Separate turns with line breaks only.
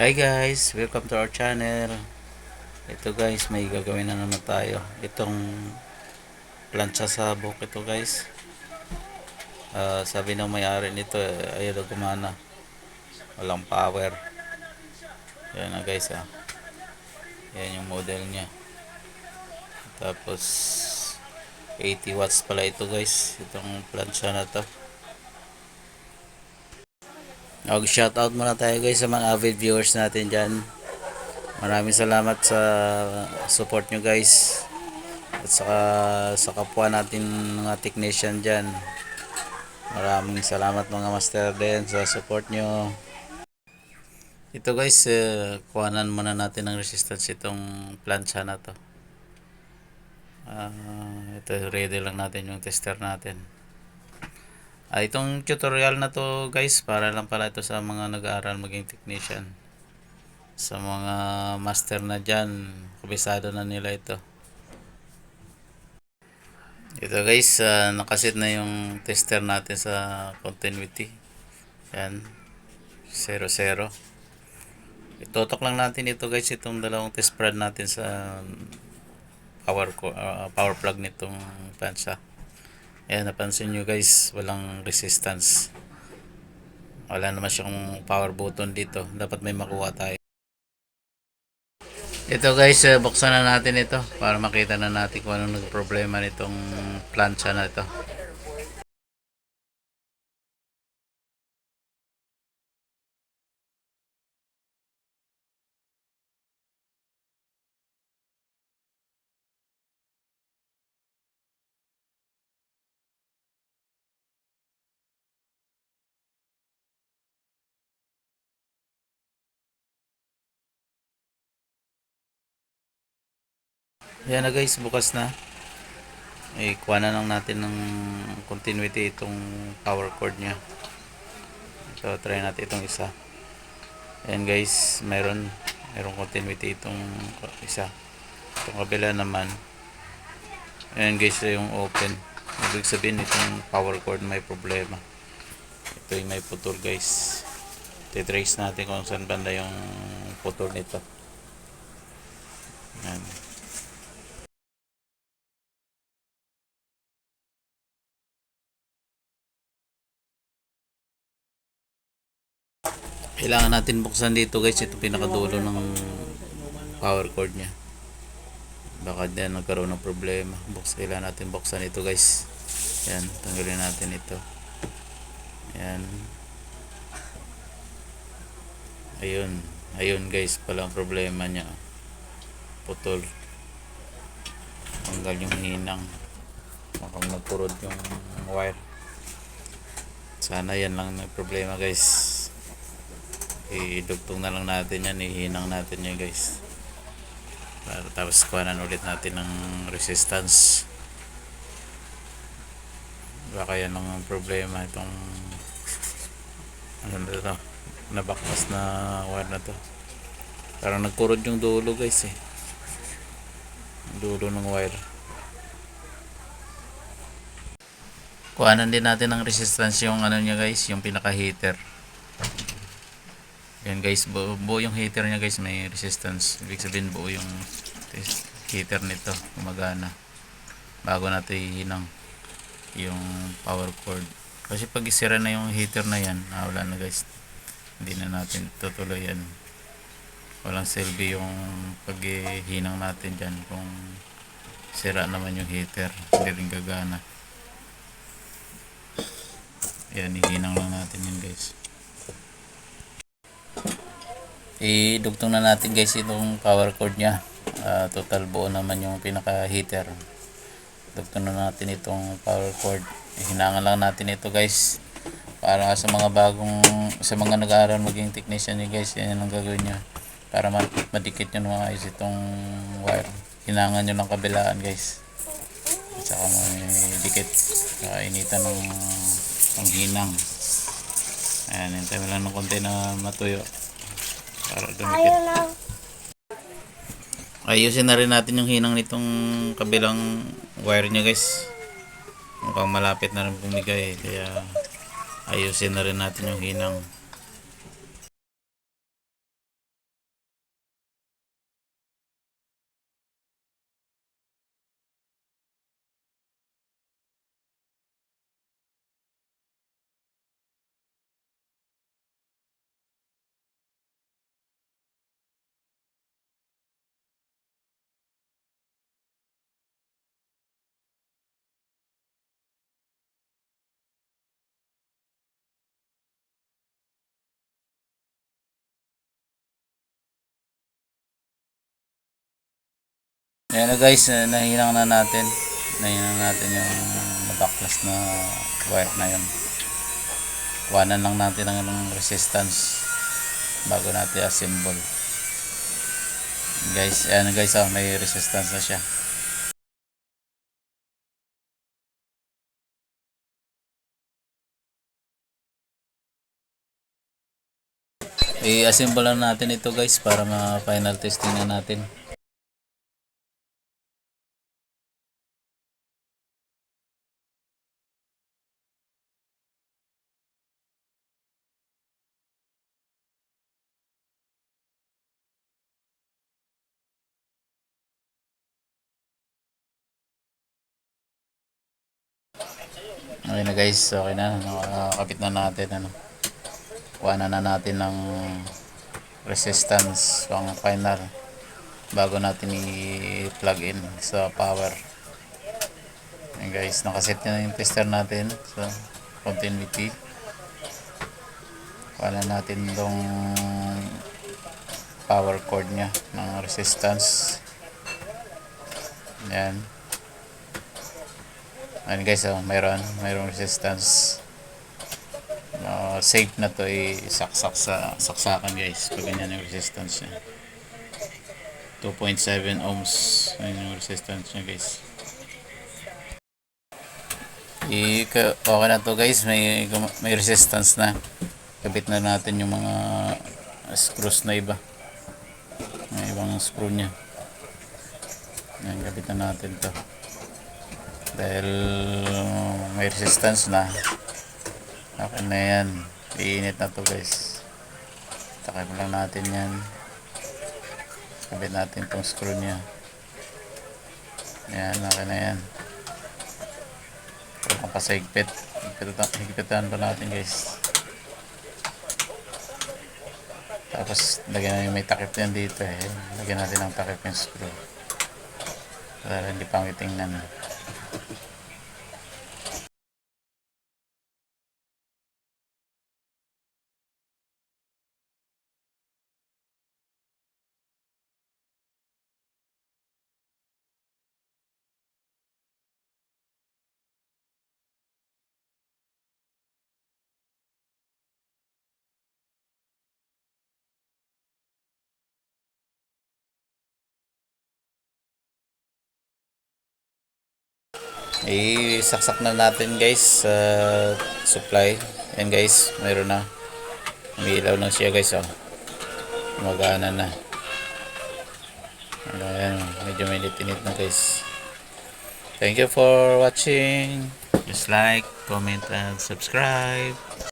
Hi guys, welcome to our channel. Ito guys, may gagawin na naman tayo. Itong plancha sabok ito guys. Ah, sabi ng may-ari nito, eh, ayaw daw gumana. Walang power. Yan na guys ah. Yan yung model niya. Tapos 80 watts pala ito guys. Itong plancha na to. Mag shoutout muna tayo guys sa mga avid viewers natin dyan. Maraming salamat sa support nyo guys. At saka sa kapwa natin mga technician dyan. Maraming salamat mga master din sa support nyo. Ito guys, uh, kuhanan muna natin ng resistance itong plancha na to. Ah, ito ready lang natin yung tester natin. Ah, itong tutorial na to guys, para lang pala ito sa mga nag-aaral maging technician. Sa mga master na dyan, kabisado na nila ito. Ito guys, ah, nakasit na yung tester natin sa continuity. Yan, 0-0. Itotok lang natin ito guys, itong dalawang test prod natin sa power, ah, power plug nitong plancha. Ayan, napansin nyo guys, walang resistance. Wala naman siyang power button dito. Dapat may makuha tayo. Ito guys, eh, buksan na natin ito para makita na natin kung anong nagproblema nitong plancha na ito. Ayan na guys, bukas na. Eh, kuha na lang natin ng continuity itong power cord niya. So, try natin itong isa. Ayan guys, meron meron continuity itong isa. Itong kabila naman. Ayan guys, yung open. Ibig sabihin itong power cord may problema. Ito yung may putol guys. Titrace natin kung saan banda yung putol nito. Ayan. Kailangan natin buksan dito guys. Ito pinakadulo ng power cord niya. Baka din nagkaroon ng problema. Buks, kailangan natin buksan ito guys. Yan, tanggalin natin ito. Yan. Ayun. Ayun guys, pala ang problema niya. Putol. Tanggal yung hinang. Mukhang nagkurod yung wire. Sana yan lang may problema guys idugtong na lang natin yan ihinang natin yan guys. Para tapos kuhanan ulit natin ng resistance. Baka yan lang ang problema itong ano na ito nabaklas na wire na to. Parang nagkurod yung dulo guys eh. Dulo ng wire. Kuhanan din natin ng resistance yung ano niya guys yung pinaka heater yan guys, buo, buo yung heater niya guys, may resistance. Ibig sabihin buo yung heater nito, gumagana. Bago natin ihinang yung power cord. Kasi pag isira na yung heater na yan, ah, wala na guys. Hindi na natin tutuloy yan. Walang silbi yung paghihinang natin dyan kung sira naman yung heater. Hindi rin gagana. Yan, ihinang lang natin yan guys idugtong na natin guys itong power cord nya uh, total buo naman yung pinaka heater dugtong na natin itong power cord. Hinangan lang natin ito guys para sa mga bagong sa mga nag-aaral maging technician nyo guys yan ang gagawin nyo para madikit nyo mga ayos itong wire. Hinangan nyo lang kabilaan guys. At saka may dikit kainitan ng ng hinang. Ayan hintay mo lang ng konti na matuyo para dumikit. Ayusin na rin natin yung hinang nitong kabilang wire niya guys. Mukhang malapit na rin bumigay. Kaya ayusin na rin natin yung hinang. Ayan na guys, eh, nahinang na natin. Nahinang natin yung baklas na wire na yun. Kuhanan lang natin ng resistance bago natin assemble. Guys, ayan guys, oh, may resistance na siya. I-assemble lang natin ito guys para ma-final testing na natin. Okay na guys, okay na. Nakakabit na natin. Ano. Kuha na na natin ng resistance pang final bago natin i-plug in sa power. Ayan guys, nakaset na yung tester natin sa continuity. Kuha na natin itong power cord niya ng resistance. Ayan. Ayan guys, oh, mayroon, mayroong resistance. Uh, safe na to isaksak sa saksakan guys pag ganyan yung resistance niya. 2.7 ohms ayun yung resistance niya guys. I okay na to guys may may resistance na. Kabit na natin yung mga screws na iba. May ibang screw niya. Yan kabit na natin to dahil may resistance na Okay na yan. Iinit na to guys. Takip lang natin yan. Kabit natin tong screw niya. Yan, okay na yan. Walang pasahigpit. Higpitan, pa natin guys. Tapos, lagyan na yung may takip yan dito eh. Lagyan natin ng takip yung screw. Para hindi pangit tingnan. I-saksak na natin guys sa supply. Yan guys mayroon na. Umiilaw na siya guys oh. Magana na. Ayan medyo may litinit na guys. Thank you for watching. Just like comment and subscribe